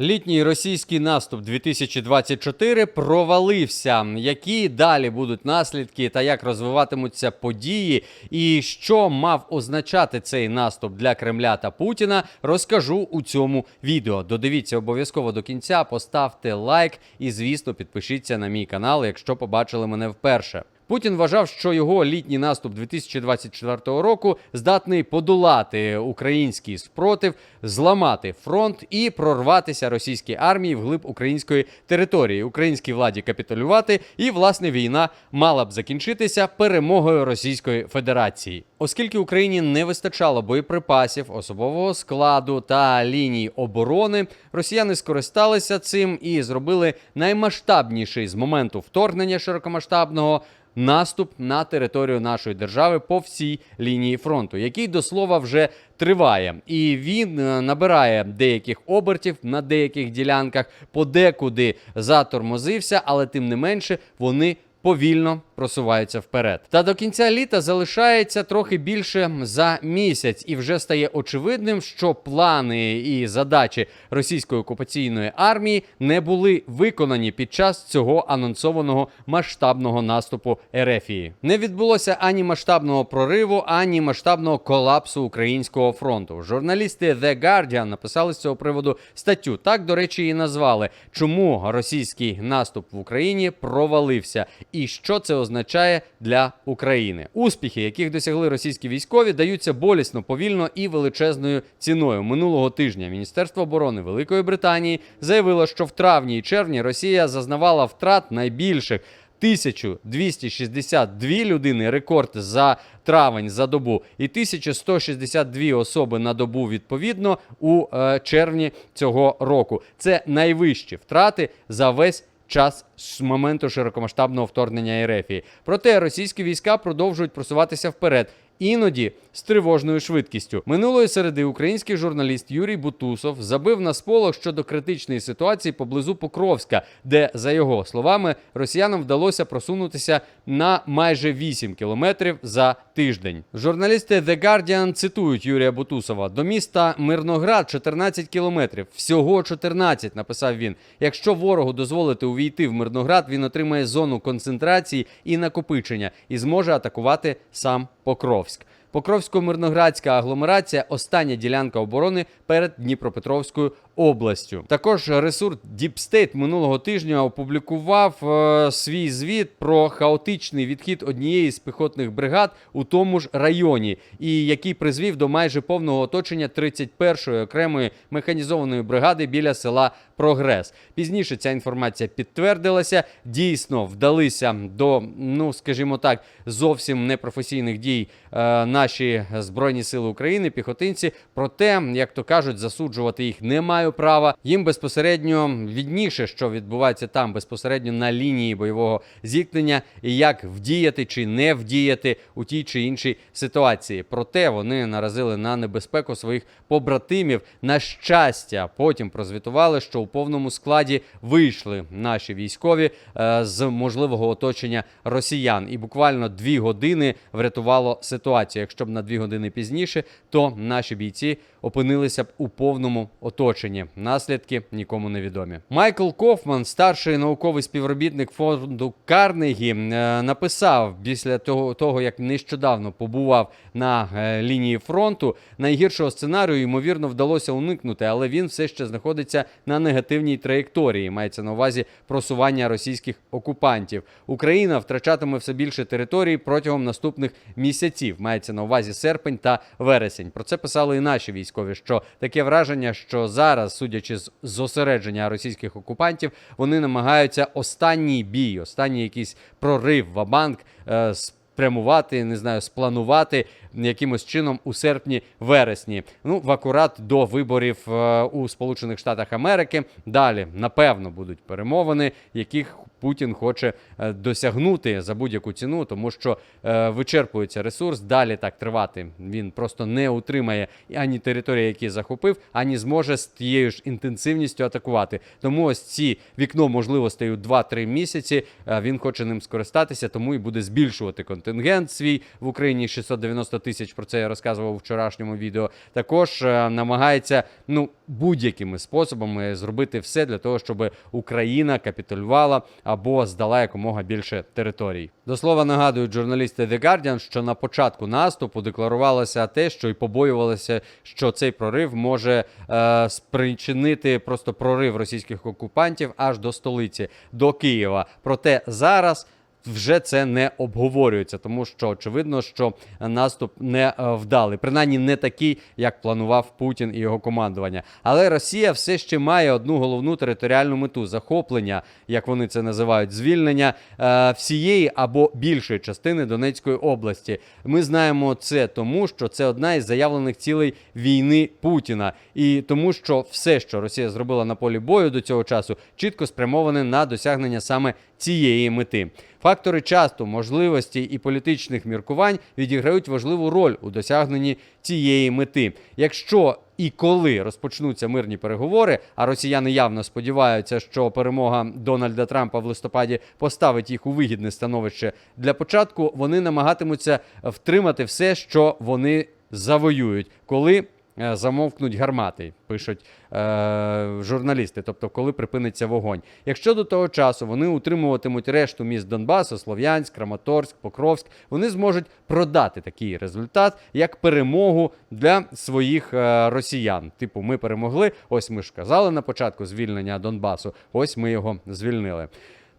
Літній російський наступ 2024 провалився. Які далі будуть наслідки та як розвиватимуться події, і що мав означати цей наступ для Кремля та Путіна, розкажу у цьому відео. Додивіться обов'язково до кінця, поставте лайк і, звісно, підпишіться на мій канал, якщо побачили мене вперше. Путін вважав, що його літній наступ 2024 року здатний подолати український спротив, зламати фронт і прорватися російській армії вглиб української території, українській владі капітулювати, і власне війна мала б закінчитися перемогою Російської Федерації. Оскільки Україні не вистачало боєприпасів, особового складу та ліній оборони, росіяни скористалися цим і зробили наймасштабніший з моменту вторгнення широкомасштабного наступ на територію нашої держави по всій лінії фронту, який до слова вже триває, і він е, набирає деяких обертів на деяких ділянках, подекуди затормозився, але тим не менше вони. Повільно просуваються вперед. Та до кінця літа залишається трохи більше за місяць, і вже стає очевидним, що плани і задачі російської окупаційної армії не були виконані під час цього анонсованого масштабного наступу Ерефії. Не відбулося ані масштабного прориву, ані масштабного колапсу українського фронту. Журналісти The Guardian написали з цього приводу статтю. Так, до речі, і назвали, чому російський наступ в Україні провалився і що це означає для України. Успіхи, яких досягли російські військові, даються болісно, повільно і величезною ціною. Минулого тижня Міністерство оборони Великої Британії заявило, що в травні і червні Росія зазнавала втрат найбільших. 1262 людини рекорд за травень за добу, і 1162 особи на добу відповідно у е, червні цього року. Це найвищі втрати за весь час з моменту широкомасштабного вторгнення Ерефії. Проте російські війська продовжують просуватися вперед. Іноді з тривожною швидкістю минулої середи український журналіст Юрій Бутусов забив на сполох щодо критичної ситуації поблизу Покровська, де, за його словами, росіянам вдалося просунутися на майже 8 кілометрів за тиждень. Журналісти The Guardian цитують Юрія Бутусова: до міста Мирноград 14 кілометрів. Всього 14, написав він. Якщо ворогу дозволити увійти в Мирноград, він отримає зону концентрації і накопичення і зможе атакувати сам Покровськ. Покровсько-мирноградська агломерація остання ділянка оборони перед Дніпропетровською областю. Також ресурс Deep State минулого тижня опублікував е, свій звіт про хаотичний відхід однієї з піхотних бригад у тому ж районі, і який призвів до майже повного оточення 31-ї окремої механізованої бригади біля села Прогрес. Пізніше ця інформація підтвердилася. Дійсно вдалися до, ну скажімо так, зовсім непрофесійних дій е, наші збройні сили України, піхотинці. Проте, як то кажуть, засуджувати їх не маю права. Їм безпосередньо відніше, що відбувається там безпосередньо на лінії бойового зіткнення, і як вдіяти чи не вдіяти у тій чи іншій ситуації. Проте вони наразили на небезпеку своїх побратимів. На щастя, потім прозвітували, що у повному складі вийшли наші військові е, з можливого оточення росіян, і буквально дві години врятувало ситуацію. Якщо б на дві години пізніше, то наші бійці опинилися б у повному оточенні. Наслідки нікому не відомі. Майкл Кофман, старший науковий співробітник фонду Карнегі, е, написав після того, того як нещодавно побував на е, лінії фронту. Найгіршого сценарію ймовірно вдалося уникнути, але він все ще знаходиться на негативній траєкторії. Мається на увазі просування російських окупантів. Україна втрачатиме все більше територій протягом наступних місяців. Мається на увазі серпень та вересень. Про це писали і наші військові. Що таке враження, що зараз, судячи з зосередження російських окупантів, вони намагаються останній бій, останній якийсь прорив вабанк е, спрямувати, не знаю, спланувати якимось чином у серпні-вересні. Ну, в акурат до виборів е, у Сполучених Штатах Америки. Далі, напевно, будуть перемовини, яких Путін хоче е, досягнути за будь-яку ціну, тому що е, вичерпується ресурс. Далі так тривати. Він просто не утримає ані території, які захопив, ані зможе з тією ж інтенсивністю атакувати. Тому ось ці вікно можливостей у 2-3 місяці. Він хоче ним скористатися, тому і буде збільшувати контингент свій в Україні 693 тисяч. Про це я розказував у вчорашньому відео. Також е, намагається ну будь-якими способами зробити все для того, щоб Україна капітулювала або здала якомога більше територій. До слова нагадують журналісти The Guardian, що на початку наступу декларувалося те, що й побоювалося, що цей прорив може е, спричинити просто прорив російських окупантів аж до столиці, до Києва. Проте зараз. Вже це не обговорюється, тому що очевидно, що наступ не е, вдалий, принаймні не такий, як планував Путін і його командування. Але Росія все ще має одну головну територіальну мету захоплення, як вони це називають, звільнення е, всієї або більшої частини Донецької області. Ми знаємо це тому, що це одна із заявлених цілей війни Путіна, і тому, що все, що Росія зробила на полі бою до цього часу, чітко спрямоване на досягнення саме цієї мети. Фактори часу, можливості і політичних міркувань відіграють важливу роль у досягненні цієї мети. Якщо і коли розпочнуться мирні переговори, а росіяни явно сподіваються, що перемога Дональда Трампа в листопаді поставить їх у вигідне становище для початку, вони намагатимуться втримати все, що вони завоюють, коли замовкнуть гармати, пишуть е, журналісти, тобто коли припиниться вогонь. Якщо до того часу вони утримуватимуть решту міст Донбасу, Слов'янськ, Краматорськ, Покровськ, вони зможуть продати такий результат як перемогу для своїх е, росіян. Типу, ми перемогли. Ось ми ж казали на початку звільнення Донбасу. Ось ми його звільнили.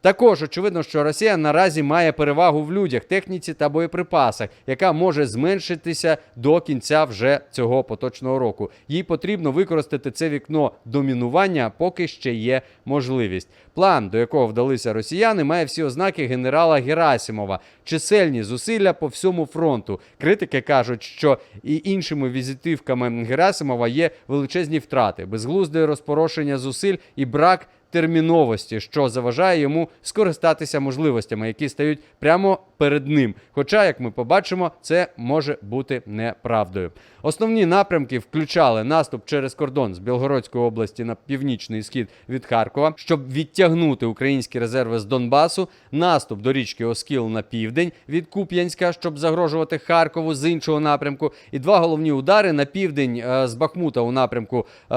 Також очевидно, що Росія наразі має перевагу в людях, техніці та боєприпасах, яка може зменшитися до кінця вже цього поточного року. Їй потрібно використати це вікно домінування, поки ще є можливість. План, до якого вдалися росіяни, має всі ознаки генерала Герасимова, чисельні зусилля по всьому фронту. Критики кажуть, що і іншими візитивками Герасимова є величезні втрати, безглузде розпорошення зусиль і брак терміновості, що заважає йому скористатися можливостями, які стають прямо перед ним. Хоча, як ми побачимо, це може бути неправдою. Основні напрямки включали наступ через кордон з Білгородської області на північний схід від Харкова, щоб відтягнути українські резерви з Донбасу, наступ до річки Оскіл на південь від Куп'янська, щоб загрожувати Харкову з іншого напрямку, і два головні удари на південь е, з Бахмута у напрямку е,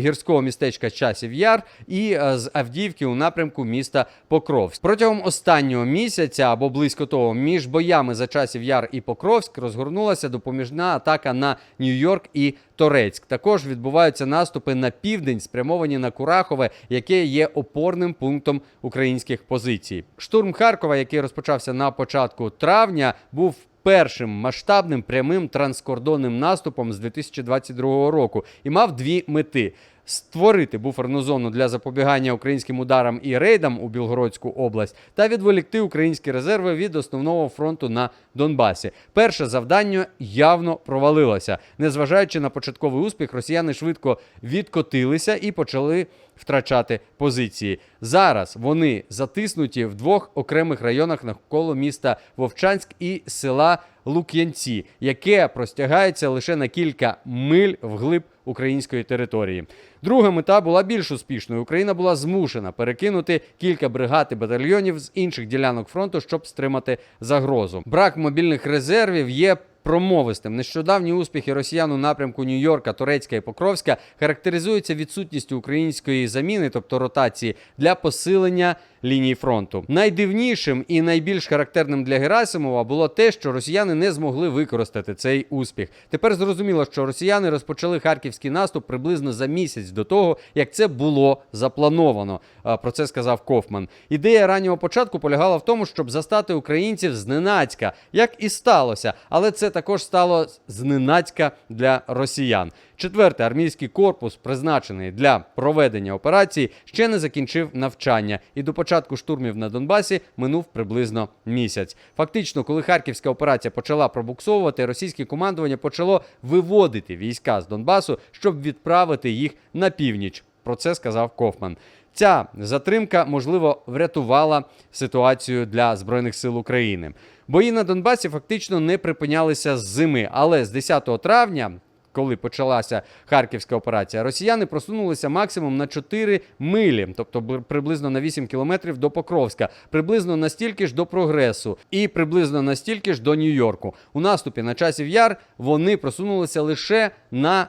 гірського містечка Часів Яр е, з Авдіївки у напрямку міста Покровськ. Протягом останнього місяця або близько того, між боями за часів Яр і Покровськ розгорнулася допоміжна атака на Нью-Йорк і Торецьк. Також відбуваються наступи на південь, спрямовані на Курахове, яке є опорним пунктом українських позицій. Штурм Харкова, який розпочався на початку травня, був першим масштабним прямим транскордонним наступом з 2022 року і мав дві мети. Створити буферну зону для запобігання українським ударам і рейдам у Білгородську область та відволікти українські резерви від основного фронту на Донбасі. Перше завдання явно провалилося. Незважаючи на початковий успіх, росіяни швидко відкотилися і почали втрачати позиції. Зараз вони затиснуті в двох окремих районах навколо міста Вовчанськ і села Лук'янці, яке простягається лише на кілька миль вглиб української території. Друга мета була більш успішною. Україна була змушена перекинути кілька бригад і батальйонів з інших ділянок фронту, щоб стримати загрозу. Брак мобільних резервів є. Промовистим. Нещодавні успіхи росіян у напрямку Нью-Йорка, Турецька і Покровська характеризуються відсутністю української заміни, тобто ротації, для посилення лінії фронту. Найдивнішим і найбільш характерним для Герасимова було те, що росіяни не змогли використати цей успіх. Тепер зрозуміло, що росіяни розпочали харківський наступ приблизно за місяць до того, як це було заплановано. Про це сказав Кофман. Ідея раннього початку полягала в тому, щоб застати українців зненацька, як і сталося, але це також стало зненацька для росіян. Четвертий армійський корпус, призначений для проведення операції, ще не закінчив навчання, і до початку штурмів на Донбасі минув приблизно місяць. Фактично, коли харківська операція почала пробуксовувати, російське командування почало виводити війська з Донбасу, щоб відправити їх на північ. Про це сказав Кофман. Ця затримка, можливо, врятувала ситуацію для Збройних сил України. Бої на Донбасі фактично не припинялися з зими, але з 10 травня коли почалася харківська операція, росіяни просунулися максимум на 4 милі, тобто приблизно на 8 кілометрів до Покровська, приблизно настільки ж до прогресу, і приблизно настільки ж до Нью-Йорку. У наступі на часів яр вони просунулися лише на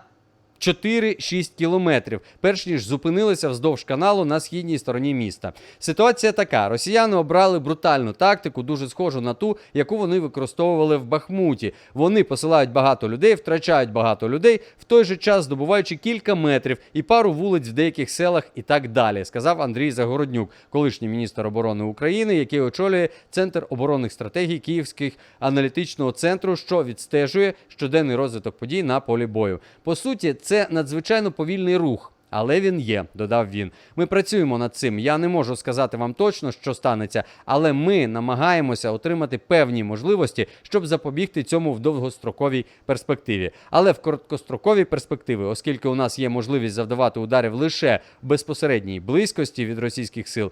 4-6 кілометрів, перш ніж зупинилися вздовж каналу на східній стороні міста. Ситуація така: росіяни обрали брутальну тактику, дуже схожу на ту, яку вони використовували в Бахмуті. Вони посилають багато людей, втрачають багато людей, в той же час здобуваючи кілька метрів і пару вулиць в деяких селах і так далі, сказав Андрій Загороднюк, колишній міністр оборони України, який очолює Центр оборонних стратегій Київських аналітичного центру, що відстежує щоденний розвиток подій на полі бою. По суті, це надзвичайно повільний рух. Але він є, додав він. Ми працюємо над цим. Я не можу сказати вам точно, що станеться, але ми намагаємося отримати певні можливості, щоб запобігти цьому в довгостроковій перспективі. Але в короткостроковій перспективі, оскільки у нас є можливість завдавати ударів лише в безпосередній близькості від російських сил,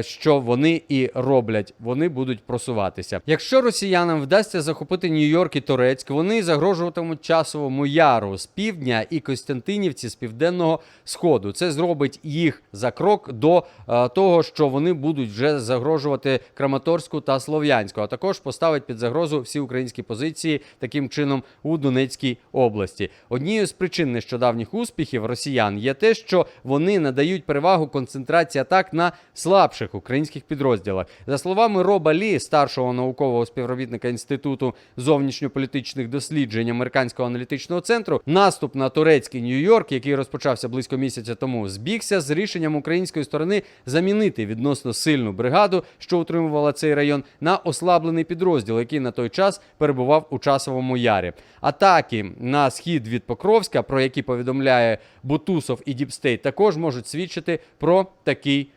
що вони і роблять, вони будуть просуватися. Якщо росіянам вдасться захопити Нью-Йорк і Турецьк, вони загрожуватимуть часовому яру з півдня і Костянтинівці з південного сходу. Це зробить їх за крок до е, того, що вони будуть вже загрожувати Краматорську та Слов'янську, а також поставить під загрозу всі українські позиції таким чином у Донецькій області. Однією з причин нещодавніх успіхів росіян є те, що вони надають перевагу концентрації атак на слабших українських підрозділах. За словами Роба Лі, старшого наукового співробітника інституту зовнішньополітичних досліджень американського аналітичного центру, наступ на турецький Нью-Йорк, який розпочався близько місяця тому, збігся з рішенням української сторони замінити відносно сильну бригаду, що утримувала цей район, на ослаблений підрозділ, який на той час перебував у часовому ярі. Атаки на схід від Покровська, про які повідомляє Бутусов і Діпстейт, також можуть свідчити про такий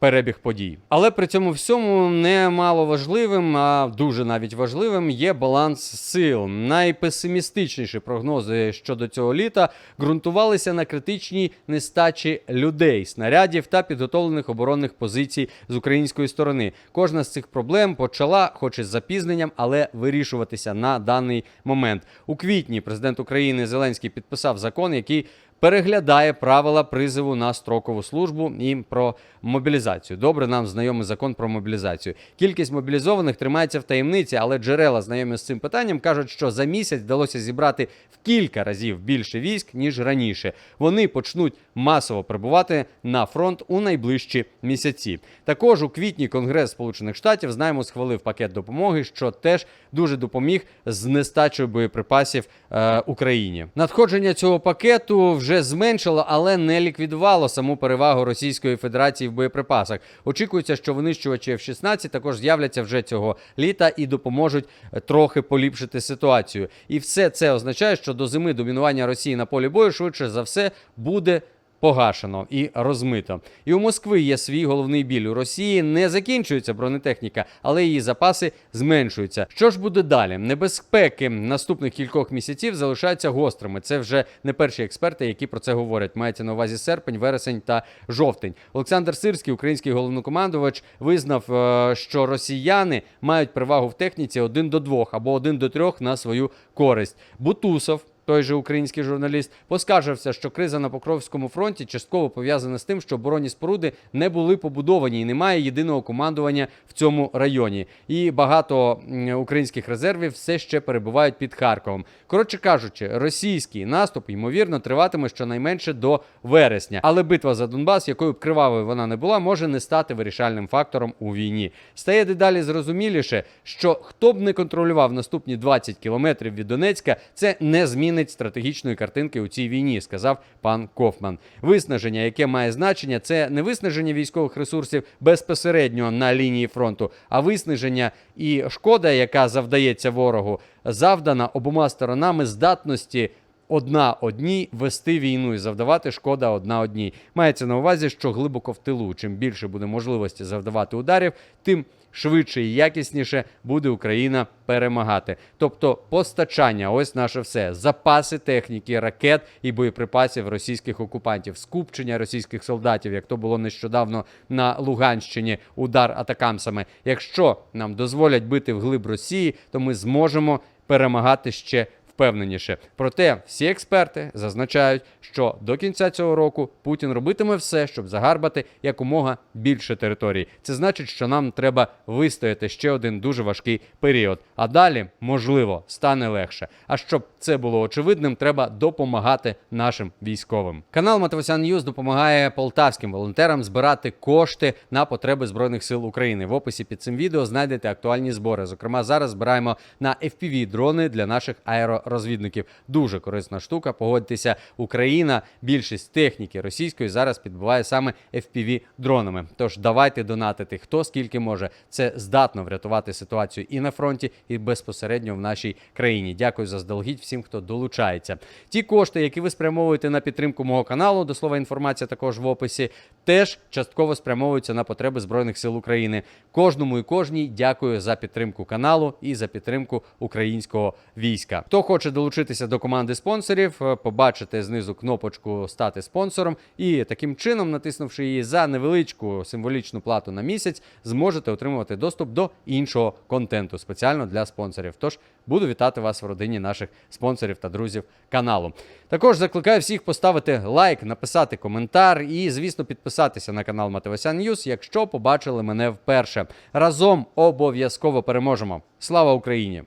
перебіг подій. Але при цьому всьому немало важливим, а дуже навіть важливим є баланс сил. Найпесимістичніші прогнози щодо цього літа ґрунтувалися на критичній нестачі людей, снарядів та підготовлених оборонних позицій з української сторони. Кожна з цих проблем почала, хоч і з запізненням, але вирішуватися на даний момент. У квітні президент України Зеленський підписав закон, який переглядає правила призову на строкову службу і про мобілізацію. Добре, нам знайомий закон про мобілізацію. Кількість мобілізованих тримається в таємниці, але джерела, знайомі з цим питанням, кажуть, що за місяць вдалося зібрати в кілька разів більше військ ніж раніше. Вони почнуть масово прибувати на фронт у найближчі місяці. Також у квітні Конгрес Сполучених Штатів знаємо схвалив пакет допомоги, що теж дуже допоміг з нестачею боєприпасів е, Україні. Надходження цього пакету вже зменшило, але не ліквідувало саму перевагу Російської Федерації в боєприпасах. Очікується, що винищувачі F-16 також з'являться вже цього літа і допоможуть е, трохи поліпшити ситуацію. І все це означає, що до зими домінування Росії на полі бою швидше за все буде погашено і розмито. І у Москви є свій головний біль. У Росії не закінчується бронетехніка, але її запаси зменшуються. Що ж буде далі? Небезпеки наступних кількох місяців залишаються гострими. Це вже не перші експерти, які про це говорять. Мається на увазі серпень, вересень та жовтень. Олександр Сирський, український головнокомандувач, визнав, е, що росіяни мають перевагу в техніці один до двох або один до трьох на свою користь. Бутусов той же український журналіст поскаржився, що криза на Покровському фронті частково пов'язана з тим, що оборонні споруди не були побудовані і немає єдиного командування в цьому районі. І багато українських резервів все ще перебувають під Харковом. Коротше кажучи, російський наступ ймовірно триватиме щонайменше до вересня. Але битва за Донбас, якою б кривавою вона не була, може не стати вирішальним фактором у війні. Стає дедалі зрозуміліше, що хто б не контролював наступні 20 кілометрів від Донецька, це не змінить стратегічної картинки у цій війні, сказав пан Кофман. Виснаження, яке має значення, це не виснаження військових ресурсів безпосередньо на лінії фронту, а виснаження і шкода, яка завдається ворогу, завдана обома сторонами здатності. Одна одній вести війну і завдавати шкода одна одній. Мається на увазі, що глибоко в тилу, чим більше буде можливості завдавати ударів, тим швидше і якісніше буде Україна перемагати. Тобто постачання, ось наше все. Запаси техніки, ракет і боєприпасів російських окупантів, скупчення російських солдатів, як то було нещодавно на Луганщині, удар атакамсами. Якщо нам дозволять бити вглиб Росії, то ми зможемо перемагати ще впевненіше. Проте всі експерти зазначають, що до кінця цього року Путін робитиме все, щоб загарбати якомога більше територій. Це значить, що нам треба вистояти ще один дуже важкий період. А далі, можливо, стане легше. А щоб це було очевидним, треба допомагати нашим військовим. Канал Матевосян Ньюз допомагає полтавським волонтерам збирати кошти на потреби збройних сил України. В описі під цим відео знайдете актуальні збори. Зокрема, зараз збираємо на fpv дрони для наших аеророзвідників. Дуже корисна штука. Погодьтеся, Україна більшість техніки російської зараз підбиває саме fpv дронами. Тож давайте донатити хто скільки може. Це здатно врятувати ситуацію і на фронті, і безпосередньо в нашій країні. Дякую заздалегідь всім, хто долучається. Ті кошти, які ви спрямовуєте на підтримку мого каналу, до слова, інформація також в описі, теж частково спрямовуються на потреби збройних сил України. Кожному і кожній дякую за підтримку каналу і за підтримку українського війська. Хто хоче долучитися до команди спонсорів, е, побачите знизу кнопочку стати спонсором, і таким чином, натиснувши її за невеличку символічну плату на місяць, зможете отримувати доступ до іншого контенту спеціально для спонсорів. Тож буду вітати вас в родині наших спонсорів та друзів каналу. Також закликаю всіх поставити лайк, написати коментар і, звісно, підписатися на канал Матевосян Ньюс, якщо побачили мене вперше. Разом обов'язково переможемо. Слава Україні!